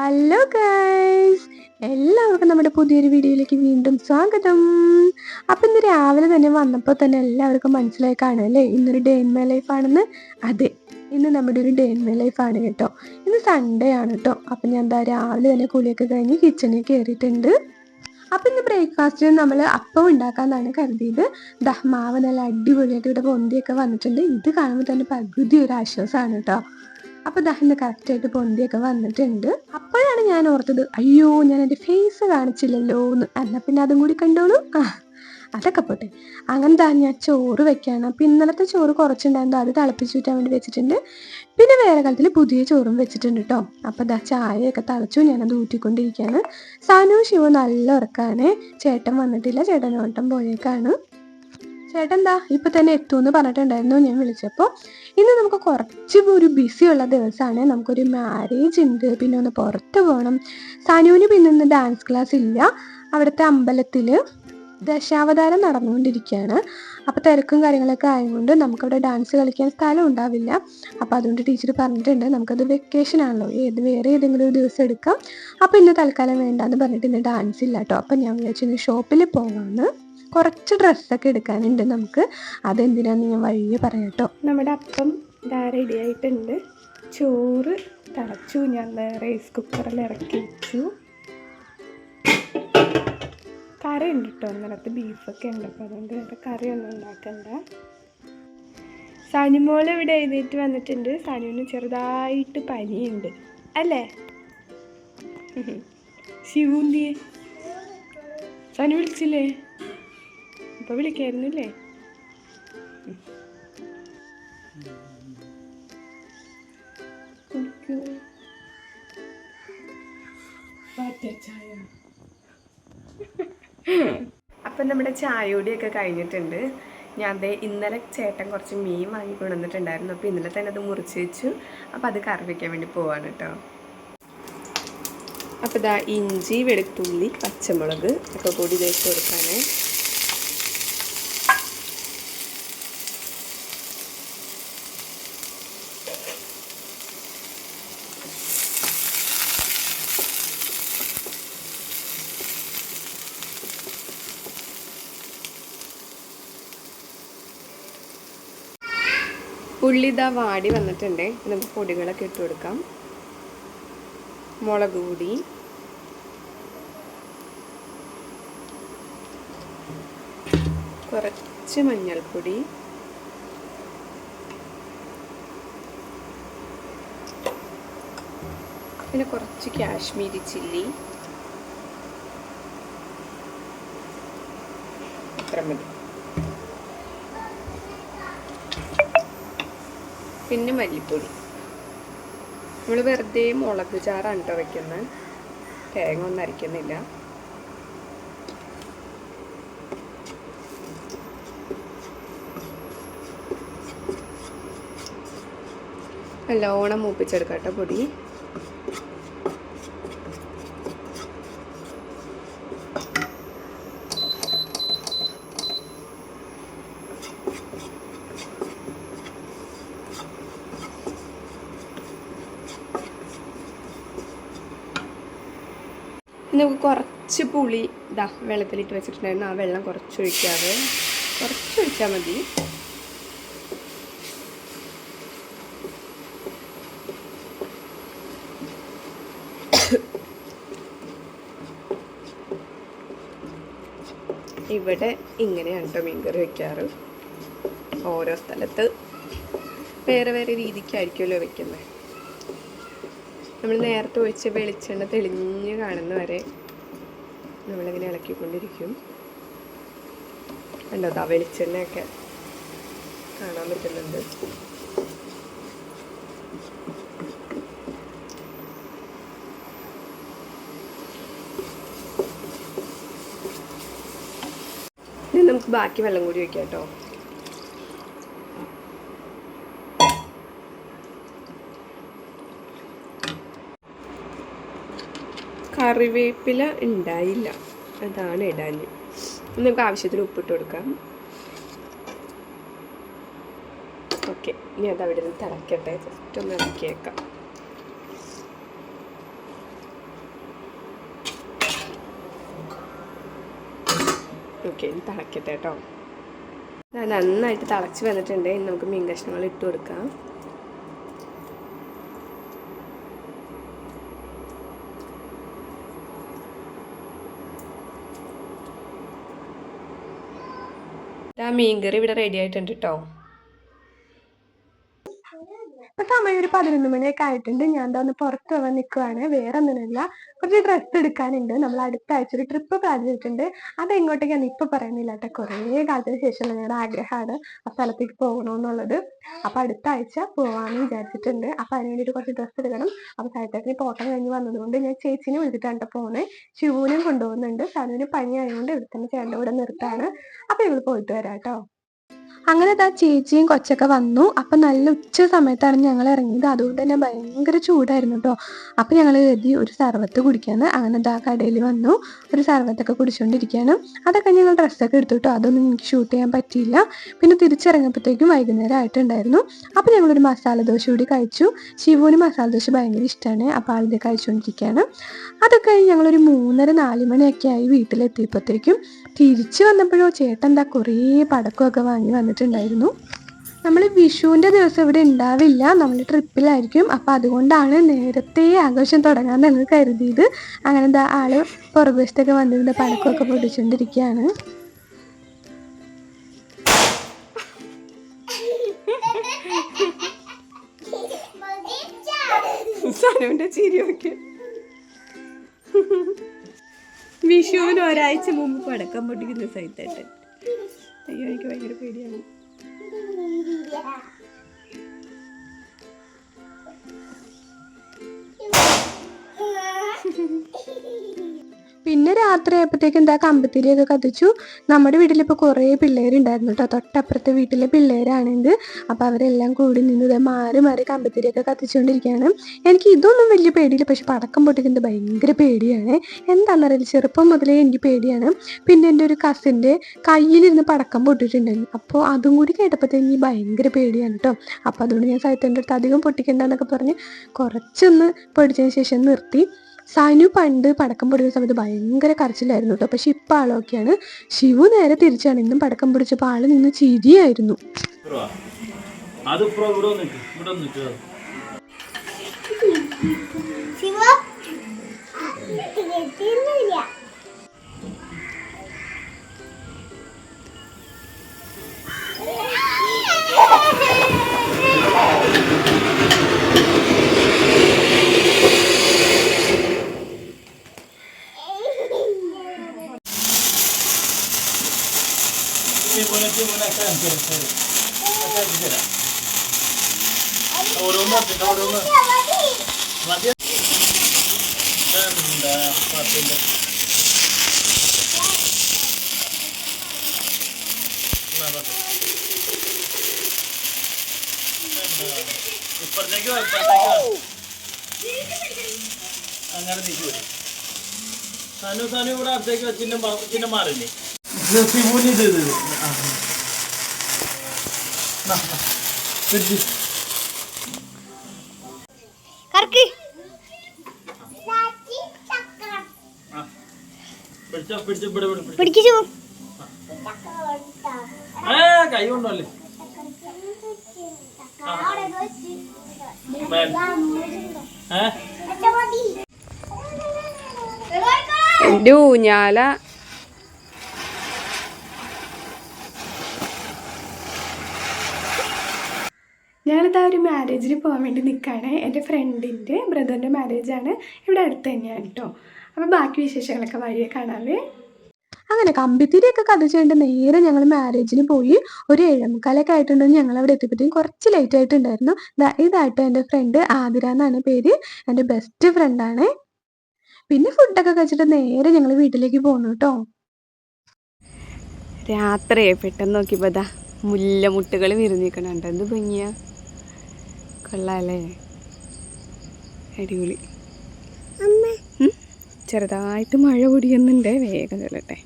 Hello guys എല്ലാവർക്കും നമ്മുടെ പുതിയൊരു വീഡിയോയിലേക്ക് വീണ്ടും സ്വാഗതം. അപ്പം ഇന്ന് രാവിലെ തന്നെ വന്നപ്പോൾ തന്നെ എല്ലാവർക്കും മനസ്സിലായി കാണും അല്ലേ? ഇന്നൊരു ഡേ ഇൻ മൈ ലൈഫ് ആണെന്ന്. അതെ ഇന്ന് നമ്മുടെ ഒരു ഡേ ഇൻ മൈ ലൈഫ് ആണ് കേട്ടോ. ഇന്ന് സൺഡേ ആണ് കേട്ടോ. അപ്പം ഞാൻ എന്താ രാവിലെ തന്നെ കുളിയൊക്കെ കഴിഞ്ഞ് കിച്ചണിൽ കയറിയിട്ടുണ്ട് അപ്പം ഇന്ന് ബ്രേക്ക്ഫാസ്റ്റിന് നമ്മൾ അപ്പം ഉണ്ടാക്കാമെന്നാണ് കരുതിയത്. ദഹ്മാവ് മാവ് നല്ല അടിപൊളിയായിട്ട് ഇവിടെ പൊന്തിയൊക്കെ വന്നിട്ടുണ്ട്. ഇത് കാണുമ്പോൾ തന്നെ പകുതി ഒരു ആശ്വാസമാണ് കേട്ടോ. അപ്പോൾ കറക്റ്റ് ആയിട്ട് പൊന്തിയൊക്കെ വന്നിട്ടുണ്ട്. അപ്പോഴാണ് ഞാൻ ഓർത്തത് അയ്യോ ഞാൻ എന്റെ ഫേസ് കാണിച്ചില്ലല്ലോ എന്ന്. എന്നാൽ പിന്നെ അതും കൂടി കണ്ടോളൂ. ആ അതൊക്കെ പോട്ടെ. അങ്ങനെ താൻ ഞാൻ ചോറ് വെക്കാണ്. അപ്പം ഇന്നലത്തെ ചോറ് കുറച്ചുണ്ടായിരുന്നു. അത് തിളപ്പിച്ച് വിറ്റാൻ വേണ്ടി വെച്ചിട്ടുണ്ട്. പിന്നെ വേറെ കാലത്തിൽ പുതിയ ചോറും വെച്ചിട്ടുണ്ട് കേട്ടോ അപ്പം ദാ ചായയൊക്കെ തിളച്ചു. അത് ഊറ്റിക്കൊണ്ടിരിക്കുകയാണ്. സാനു ശിവ നല്ല ഉറക്കാണ്. ചേട്ടൻ വന്നിട്ടില്ല. ചേട്ടൻ ഓട്ടം പോയേക്കാണ്. ചേട്ടൻ ഇപ്പൊ തന്നെ എത്തുമെന്ന് പറഞ്ഞിട്ടുണ്ടായിരുന്നു ഞാൻ വിളിച്ചപ്പോൾ ഇന്ന് നമുക്ക് കുറച്ച് ഒരു ബിസി ഉള്ള ദിവസമാണ് നമുക്കൊരു മാരേജ് ഉണ്ട്. പിന്നെ ഒന്ന് പുറത്ത് പോകണം സനുവിന് പിന്നെ ഇന്ന് ഡാൻസ് ക്ലാസ് ഇല്ല. അവിടുത്തെ അമ്പലത്തിൽ ദശാവതാരം നടന്നുകൊണ്ടിരിക്കുകയാണ്. അപ്പോൾ തിരക്കും കാര്യങ്ങളൊക്കെ ആയതുകൊണ്ട് നമുക്കവിടെ ഡാൻസ് കളിക്കാൻ സ്ഥലം ഉണ്ടാവില്ല. അപ്പോൾ അതുകൊണ്ട് ടീച്ചർ പറഞ്ഞിട്ടുണ്ട് നമുക്കത് വെക്കേഷൻ ആണല്ലോ. ഏത് വേറെ ഏതെങ്കിലും ഒരു ദിവസം എടുക്കാം. അപ്പോൾ ഇന്ന് തൽക്കാലം വേണ്ടാന്ന് പറഞ്ഞിട്ട് ഇന്ന് ഡാൻസ് ഇല്ല കേട്ടോ അപ്പോൾ ഞാൻ വിചാരിച്ചു ഇന്ന് ഷോപ്പിൽ പോകാമെന്ന് കുറച്ച് ഡ്രസ്സൊക്കെ എടുക്കാനുണ്ട് നമുക്ക്. അതെന്തിനാന്ന് ഞാൻ വഴിയെ പറയാം കേട്ടോ നമ്മുടെ അപ്പം ഇതാ റെഡി ആയിട്ടുണ്ട്. ചോറ് തിളച്ചു. ഞാൻ റൈസ് കുക്കറിൽ ഇറക്കി വെച്ചു. കറി ഉണ്ട് കേട്ടോ അന്നേരത്ത് ബീഫൊക്കെ ഉണ്ട്. അപ്പോൾ അതുകൊണ്ട് വേറെ കറിയൊന്നും ഉണ്ടാക്കണ്ട. സനിമോൾ ഇവിടെ എഴുന്നേറ്റ് വന്നിട്ടുണ്ട്. സനുവിന് ചെറുതായിട്ട് പനിയുണ്ട്. അല്ലേ? ശിവുന്തിയെ. സനു വിളിച്ചില്ലേ? ഇപ്പൊ വിളിക്കായിരുന്നില്ലേ? കുടിക്കൂ. ചായ. അപ്പം നമ്മുടെ ചായയോടിയൊക്കെ കഴിഞ്ഞിട്ടുണ്ട്. ഞാൻ ദേ ഇന്നലെ ചേട്ടൻ കുറച്ച് മീൻ വാങ്ങി കൊണ്ടുവന്നിട്ടുണ്ടായിരുന്നു. അപ്പോൾ ഇന്നലെ തന്നെ അത് മുറിച്ച് വെച്ചു. അപ്പോൾ അത് കറി വയ്ക്കാൻ വേണ്ടി പോവാണ് കേട്ടോ അപ്പോൾ ഇതാ ഇഞ്ചി വെളുത്തുള്ളി പച്ചമുളക് ഒക്കെ കൂടി തേച്ച് കൊടുക്കാനേ. ഉള്ളി ഇതാ വാടി വന്നിട്ടുണ്ട്. നമുക്ക് പൊടികളൊക്കെ ഇട്ട് കൊടുക്കാം. മുളക് പൊടി. കുറച്ച് മഞ്ഞൾപ്പൊടി. പിന്നെ കുറച്ച് കാശ്മീരി ചില്ലി. അത്ര മതി. പിന്നെ മല്ലിപ്പൊടി. നമ്മൾ വെറുതെ മുളക് ചാറാണ് കേട്ടോ വയ്ക്കുന്നത് തേങ്ങ ഒന്നും അരയ്ക്കുന്നില്ല നല്ലോണം മൂപ്പിച്ചെടുക്കാം കേട്ടോ പൊടി. നമുക്ക് കുറച്ച് പുളി ഇതാ വെള്ളത്തിലിട്ട് വെച്ചിട്ടുണ്ടായിരുന്നു. ആ വെള്ളം കുറച്ച് ഒഴിക്കാതെ കുറച്ച് ഒഴിച്ചാൽ മതി. ഇവിടെ ഇങ്ങനെയാണ് കേട്ടോ മീൻകറി വെക്കാറ്. ഓരോ സ്ഥലത്ത് വേറെ വേറെ രീതിക്കായിരിക്കുമല്ലോ വെക്കുന്നത് നമ്മൾ നേരത്തെ ഒഴിച്ച് വെളിച്ചെണ്ണ തെളിഞ്ഞ് കാണുന്ന വരെ നമ്മളിങ്ങനെ ഇളക്കിക്കൊണ്ടിരിക്കും. കണ്ടോ അതാ വെളിച്ചെണ്ണയൊക്കെ കാണാൻ പറ്റുന്നുണ്ട്. ഇനി നമുക്ക് ബാക്കി വെള്ളം കൂടി വയ്ക്കാം കേട്ടോ. കറിവേപ്പില ഉണ്ടായില്ല. അതാണ് ഇടാൻ നമുക്ക് ആവശ്യത്തിന് ഉപ്പിട്ട് കൊടുക്കാം. ഓക്കെ ഇനി അത് അവിടെ നിന്ന് തിളക്കട്ടെ. ജസ്റ്റ് ഒന്ന് ഇളക്കിയേക്കാം. ഓക്കെ ഇനി തിളക്കട്ടെ കേട്ടോ. നന്നായിട്ട് തിളച്ച് വന്നിട്ടുണ്ടെങ്കിൽ നമുക്ക് മീൻ കഷ്ണങ്ങൾ ഇട്ട് കൊടുക്കാം. ആ മീൻകറി ഇവിടെ റെഡി ആയിട്ടുണ്ട് കേട്ടോ സമയം ഒരു പതിനൊന്ന് മണിയൊക്കെ ആയിട്ടുണ്ട്. ഞാൻ എന്താ ഒന്ന് പുറത്ത് പോകാൻ നിൽക്കുവാണ് വേറെ ഒന്നിനല്ല കുറച്ച് ഡ്രസ്സ് എടുക്കാനുണ്ട്. നമ്മൾ അടുത്ത ആഴ്ച ഒരു ട്രിപ്പ് പ്ലാൻ ചെയ്തിട്ടുണ്ട്. അത് എങ്ങോട്ടേക്കാണ് ഇപ്പൊ പറയുന്നില്ല കേട്ടോ. കുറേ കാലത്തിന് ശേഷമുള്ള ഞങ്ങളുടെ ആഗ്രഹമാണ് ആ സ്ഥലത്തേക്ക് പോകണമെന്നുള്ളത് അപ്പൊ അടുത്ത ആഴ്ച പോവാന്ന് വിചാരിച്ചിട്ടുണ്ട്. അപ്പൊ അതിന് വേണ്ടിയിട്ട് കുറച്ച് ഡ്രസ്സ് എടുക്കണം. അപ്പൊ സായിട്ടേക്കിന് പോട്ടം കഴിഞ്ഞ് വന്നതുകൊണ്ട് ഞാൻ ചേച്ചിനെ വിളിച്ചിട്ടാണ് പോകുന്നത് ശിവൂനും കൊണ്ടുപോകുന്നുണ്ട്. സാധനം പനി ആയതുകൊണ്ട് ഇവിടെ തന്നെ ചേട്ടന്റെ കൂടെ നിർത്താണ്. അപ്പൊ ഇവൾ പോയിട്ട് വരാം കേട്ടോ. അങ്ങനെ താ ചേച്ചിയും കൊച്ചൊക്കെ വന്നു. അപ്പൊ നല്ല ഉച്ച സമയത്താണ് ഞങ്ങൾ ഇറങ്ങിയത്. അതുകൊണ്ട് തന്നെ ഭയങ്കര ചൂടായിരുന്നു കേട്ടോ അപ്പൊ ഞങ്ങൾ കരുതി ഒരു സർവത്ത് കുടിക്കാന്ന്. അങ്ങനെ താ കടയിൽ വന്നു. ഒരു സർവത്തൊക്കെ കുടിച്ചുകൊണ്ടിരിക്കുകയാണ് അതൊക്കെ ഞങ്ങൾ ഡ്രസ്സൊക്കെ എടുത്തു കേട്ടോ അതൊന്നും എനിക്ക് ഷൂട്ട് ചെയ്യാൻ പറ്റിയില്ല. പിന്നെ തിരിച്ചിറങ്ങിയപ്പോഴത്തേക്കും വൈകുന്നേരം ആയിട്ടുണ്ടായിരുന്നു. അപ്പൊ ഞങ്ങളൊരു മസാല ദോശ കൂടി കഴിച്ചു. ശിവുവിന് മസാല ദോശ ഭയങ്കര ഇഷ്ടമാണ് അപ്പൊ ആളിത് കഴിച്ചുകൊണ്ടിരിക്കുകയാണ് അതൊക്കെ ഞങ്ങളൊരു മൂന്നര നാല് മണിയൊക്കെ ആയി വീട്ടിലെത്തിയപ്പോഴത്തേക്കും തിരിച്ചു വന്നപ്പോഴോ ചേട്ടൻ എന്താ കുറേ പടക്കമൊക്കെ വാങ്ങി വന്നിട്ടുണ്ടായിരുന്നു. നമ്മൾ വിഷുവിന്റെ ദിവസം ഇവിടെ ഉണ്ടാവില്ല. നമ്മൾ ട്രിപ്പിലായിരിക്കും. അപ്പോൾ അതുകൊണ്ടാണ് നേരത്തെ ആഘോഷം തുടങ്ങാൻ ഞങ്ങൾ കരുതിയത്. അങ്ങനെ എന്താ ആൾ പുറകുവശത്തൊക്കെ വന്നിരുന്ന പടക്കമൊക്കെ പൊടിച്ചുകൊണ്ടിരിക്കുകയാണ് ചിരി ചിരിയൊക്കെ വിഷുവിന് ഒരാഴ്ച മുമ്പ് പടക്കം പൊട്ടിക്കുന്ന സൈത്തേട്ടൻ. അയ്യോ എനിക്ക് ഭയങ്കര പേടിയാണ്. പിന്നെ രാത്രി ആയപ്പോഴത്തേക്കും എന്താ കമ്പത്തിരിയൊക്കെ കത്തിച്ചു. നമ്മുടെ വീട്ടിലിപ്പോൾ കുറേ പിള്ളേരുണ്ടായിരുന്നു കേട്ടോ തൊട്ടപ്പുറത്തെ വീട്ടിലെ പിള്ളേരാണിത്. അപ്പോൾ അവരെല്ലാം കൂടി നിന്നത് മാറി മാറി കമ്പത്തിരിയൊക്കെ കത്തിച്ചുകൊണ്ടിരിക്കുകയാണ്. എനിക്ക് ഇതൊന്നും വലിയ പേടിയില്ല. പക്ഷെ പടക്കം പൊട്ടിക്കുന്നത് ഭയങ്കര പേടിയാണ്. എന്താണെന്നറിയില്ല ചെറുപ്പം മുതലേ എനിക്ക് പേടിയാണ്. പിന്നെ എന്റെ ഒരു കസിന്റെ കയ്യിലിരുന്ന് പടക്കം പൊട്ടിയിട്ടുണ്ടായിരുന്നു. അപ്പോൾ അതും കൂടി കേട്ടപ്പോഴത്തേക്ക് എനിക്ക് ഭയങ്കര പേടിയാണ് കേട്ടോ അപ്പോൾ അതുകൊണ്ട് ഞാൻ സൈത്തന്റെ അടുത്ത് അധികം പൊട്ടിക്കണ്ടെന്നൊക്കെ പറഞ്ഞ് കുറച്ചൊന്ന് പൊടിച്ചതിന് ശേഷം നിർത്തി. സനു പണ്ട് പടക്കം പൊടിക്കുന്ന സമയത്ത് ഭയങ്കര കരച്ചിലായിരുന്നു കേട്ടോ പക്ഷെ ഇപ്പം ആളൊക്കെയാണ്. ശിവു നേരെ തിരിച്ചാണ് ഇന്നും പടക്കം പൊടിച്ചപ്പോൾ ആൾ നിന്ന് ചിരിയായിരുന്നു. ഇപ്പുറവാ. അത് ഇപ്പുറം ഇവിടെ നിൽക്ക് ഇവിടെ നിൽക്ക് ഓരോന്ന് ഓരോന്ന് മതി എന്താ പത്തിന്റെ ഇപ്പുറത്തേക്ക്. അങ്ങനെ തിരിച്ചു സനു സനു ഇവിടെ അടുത്തേക്ക് ചിഹ്നം ചിഹ്നം മാറില്ലേ ഇത് ഇത്. ആ. കറക്ക്. പിടിച്ചോ കൈ കൊണ്ടല്ലേ മേൽ. ഏ ഞാനിതാ ഒരു മാരേജിന് പോകാൻ വേണ്ടി നിൽക്കുകയാണ് എന്റെ ഫ്രണ്ടിന്റെ ബ്രദറിന്റെ മാരേജാണ് ഇവിടെ അടുത്ത് തന്നെയാണ് കേട്ടോ അപ്പോൾ ബാക്കി വിശേഷങ്ങളൊക്കെ വഴിയെ കാണാവേ. അങ്ങനെ കമ്പിത്തിരിയൊക്കെ കത്തിച്ചുകൊണ്ട് നേരെ ഞങ്ങൾ മാരേജിന് പോയി. ഒരു ഏഴേമുക്കാലൊക്കെ ആയിട്ടുണ്ടെന്ന് ഞങ്ങൾ അവിടെ എത്തിയപ്പോഴത്തേക്കും കുറച്ച് ലേറ്റ് ആയിട്ടുണ്ടായിരുന്നു. ഇതായിട്ട് എന്റെ ഫ്രണ്ട് ആതിര എന്നാണ് പേര്. എന്റെ ബെസ്റ്റ് ഫ്രണ്ടാണ് പിന്നെ ഫുഡൊക്കെ കഴിച്ചിട്ട് നേരെ ഞങ്ങൾ വീട്ടിലേക്ക് പോന്നു കേട്ടോ രാത്രിയെ പെട്ടെന്ന് നോക്കിയപ്പോൾ അതാ മുല്ലമുട്ടുകൾ വിരിഞ്ഞിക്കണുണ്ട് എന്ത് ഭംഗിയ. കൊള്ളാല്ലേ അടിപൊളി. ചെറുതായിട്ട് മഴ പൊടിയുന്നുണ്ട് വേഗം ചെല്ലട്ടെ.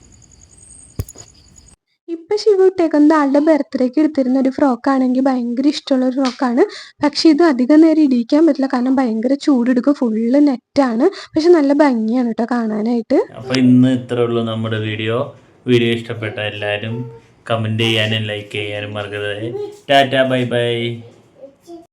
ഇപ്പൊ ശിവ ഇട്ടേക്കുന്നത് ആളുടെ ബർത്ത്ഡേക്ക് എടുത്തിരുന്ന ഒരു ഫ്രോക്കാണെങ്കിൽ ഭയങ്കര ഇഷ്ടമുള്ള ഒരു ഫ്രോക്കാണ് പക്ഷെ ഇത് അധികം നേരം ഇടിയിക്കാൻ പറ്റില്ല കാരണം ഭയങ്കര ചൂടെടുക്കും ഫുള്ള് നെറ്റാണ് പക്ഷെ നല്ല ഭംഗിയാണ് കേട്ടോ കാണാനായിട്ട്. അപ്പൊ ഇന്ന് ഇത്രേ ഉള്ളൂ നമ്മുടെ വീഡിയോ വീഡിയോ ഇഷ്ടപ്പെട്ട എല്ലാവരും കമന്റ് ചെയ്യാനും ലൈക്ക് ചെയ്യാനും മറക്കരുത്. Tata bye bye.